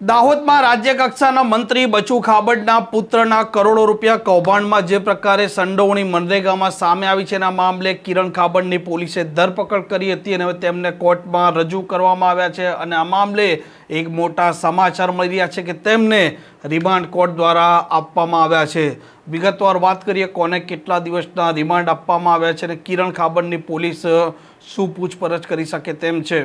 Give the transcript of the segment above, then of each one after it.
દાહોદમાં રાજ્ય કક્ષાના મંત્રી બચુ ખાબડના પુત્રના કરોડો રૂપિયા કૌભાંડમાં જે પ્રકારે સંડોવણી મનરેગામાં સામે આવી છે એના મામલે કિરણ ખાબડની પોલીસે ધરપકડ કરી હતી અને હવે તેમને કોર્ટમાં રજૂ કરવામાં આવ્યા છે અને આ મામલે એક મોટા સમાચાર મળી રહ્યા છે કે તેમને રિમાન્ડ કોર્ટ દ્વારા આપવામાં આવ્યા છે. વિગતવાર વાત કરીએ કોને કેટલા દિવસના રિમાન્ડ આપવામાં આવ્યા છે અને કિરણ ખાબડની પોલીસ શું પૂછપરછ કરી શકે તેમ છે.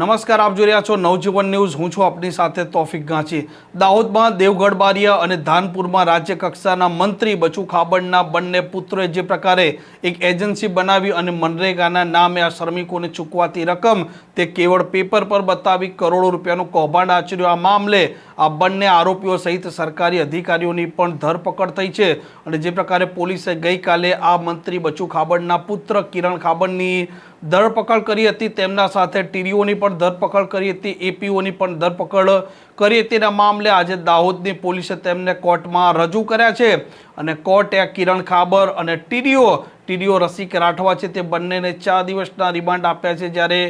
નમસ્કાર, આપ જોઈ રહ્યા છો નવજીવન ન્યૂઝ. હું છું આપની સાથે તોફિક ગાંચી. દાહોદમાં દેવગઢ બારિયા અને ધાનપુરમાં રાજ્ય કક્ષાના મંત્રી બચુ ખાબડના બંને પુત્રોએ જે પ્રકારે એક એજન્સી બનાવી અને મનરેગાના નામે આ શ્રમિકોને ચૂકવાતી રકમ તે કેવળ પેપર પર બતાવી કરોડો રૂપિયાનું કૌભાંડ આચર્યું. આ મામલે આ બંને આરોપીઓ સહિત સરકારી અધિકારીઓની પણ ધરપકડ થઈ છે અને જે પ્રકારે પોલીસે ગઈકાલે આ મંત્રી બચુ ખાબડના પુત્ર કિરણ ખાબડની ધરપકડ કરી હતી, તેમના સાથે ટીડીઓની પણ ધરપકડ કરી હતી, એપીઓની પણ ધરપકડ કરી હતી. એના મામલે આજે દાહોદની પોલીસે તેમને કોર્ટમાં રજૂ કર્યા છે અને કોર્ટે કિરણ ખાબર અને ટીડીઓ ટીડીઓ રસિક રાઠવા છે, તે બંનેને ચાર દિવસના રિમાન્ડ આપ્યા છે. જ્યારે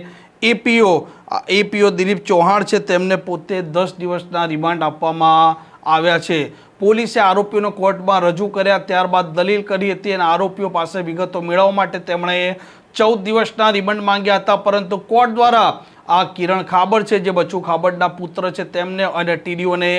એપીઓ એપીઓ દિલીપ ચૌહાણ છે, તેમને પોતે દસ દિવસના રિમાન્ડ આપવામાં આવ્યા છે. પોલીસે આરોપીઓને કોર્ટમાં રજૂ કર્યા, ત્યારબાદ દલીલ કરી હતી અને આરોપીઓ પાસે વિગતો મેળવવા માટે તેમણે ચૌદ દિવસના રિમાન્ડ માંગ્યા હતા. પરંતુ કોર્ટ દ્વારા આ કિરણ ખાબર છે, જે બચુ ખાબડના પુત્ર છે, તેમને અને ટીડીઓને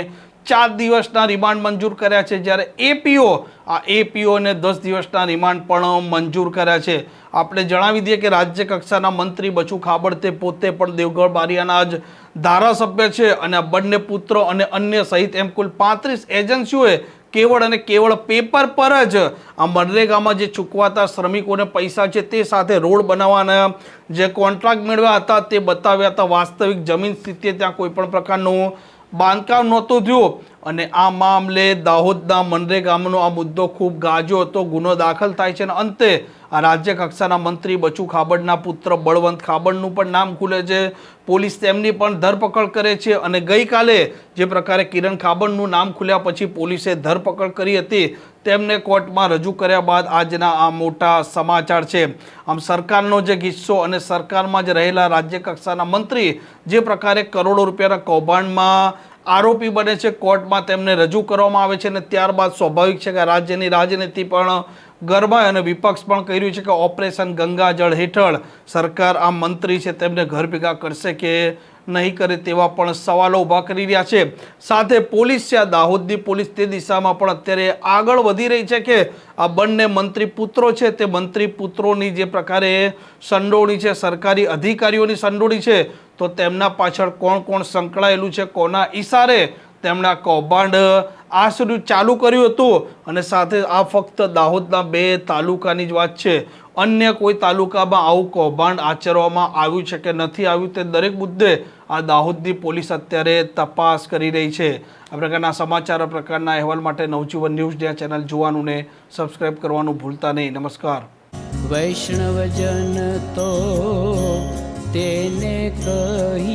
ચાર દિવસના રિમાન્ડ મંજૂર કર્યા છે. જ્યારે એપીઓ આ એપીઓને દસ દિવસના રિમાન્ડ પણ મંજૂર કર્યા છે. આપણે જણાવી દઈએ કે રાજ્ય કક્ષાના મંત્રી બચુ ખાબડ તે પોતે પણ દેવગઢ બારિયાના જ ધારાસભ્ય છે અને બંને પુત્ર અને અન્ય સહિત એમ કુલ પાંત્રીસ એજન્સીઓએ કેવળ અને કેવળ પેપર પર જ આ મનરેગામાં જે ચૂકવાતા શ્રમિકોને પૈસા છે તે સાથે રોડ બનાવવાના જે કોન્ટ્રાક્ટ મેળવ્યા હતા તે બતાવ્યા હતા. વાસ્તવિક જમીન સ્થિતિએ ત્યાં કોઈ પણ પ્રકારનું બાંધકામ નહોતું થયું અને આ મામલે દાહોદના મનરેગામનો આ મુદ્દો ખૂબ ગાજો હતો. ગુનો દાખલ થાય છે અને અંતે રાજ્ય કક્ષાના મંત્રી બચુ ખાબડના પુત્ર બળવંત ખાબડનું પણ નામ ખુલે છે. પોલીસ તેમની પણ ધરપકડ કરે છે અને ગઈકાલે જે પ્રકારે કિરણ ખાબડનું નામ ખુલ્યા પછી પોલીસે ધરપકડ કરી હતી, તેમને કોર્ટમાં રજૂ કર્યા બાદ આજના આ મોટા સમાચાર છે. આમ સરકારનો જે કિસ્સો અને સરકારમાં જ રહેલા રાજ્ય કક્ષાના મંત્રી જે પ્રકારે કરોડો રૂપિયાના કૌભાંડમાં આરોપી બને છે, કોર્ટમાં તેમને રજૂ કરવામાં આવે છે અને ત્યારબાદ સ્વાભાવિક છે કે રાજ્યની રાજનીતિ પણ ગરમાય અને વિપક્ષ પણ કહી રહ્યું છે કે ઓપરેશન ગંગાજળ હેઠળ સરકાર આ મંત્રી છે, તેમને ઘર ભેગા કરશે કે નહીં કરે તેવા પણ સવાલો ઊભા કરી રહ્યા છે. સાથે પોલીસ છે, આ દાહોદની પોલીસ તે દિશામાં પણ અત્યારે આગળ વધી રહી છે કે આ બંને મંત્રી પુત્રો છે, તે મંત્રી પુત્રોની જે પ્રકારે સંડોવણી છે, સરકારી અધિકારીઓની સંડોવણી છે, તો તેમના પાછળ કોણ કોણ સંકળાયેલું છે, કોના ઈશારે તેમણે આ કૌભાંડ આશરું ચાલુ કર્યું હતું. અને સાથે આ ફક્ત દાહોદના બે તાલુકાની જ વાત છે. અન્ય કોઈ તાલુકામાં આવું કૌભાંડ આચરવામાં આવ્યું છે કે નથી આવ્યું તે દરેક મુદ્દે આ દાહોદની પોલીસ અત્યારે તપાસ કરી રહી છે. આ પ્રકારના સમાચાર પ્રકારના અહેવાલ માટે નવજીવન ન્યૂઝ ડે ચેનલ જોવાનું ને સબસ્ક્રાઈબ કરવાનું ભૂલતા નહીં. નમસ્કાર. વૈષ્ણવજન તો તેને પરા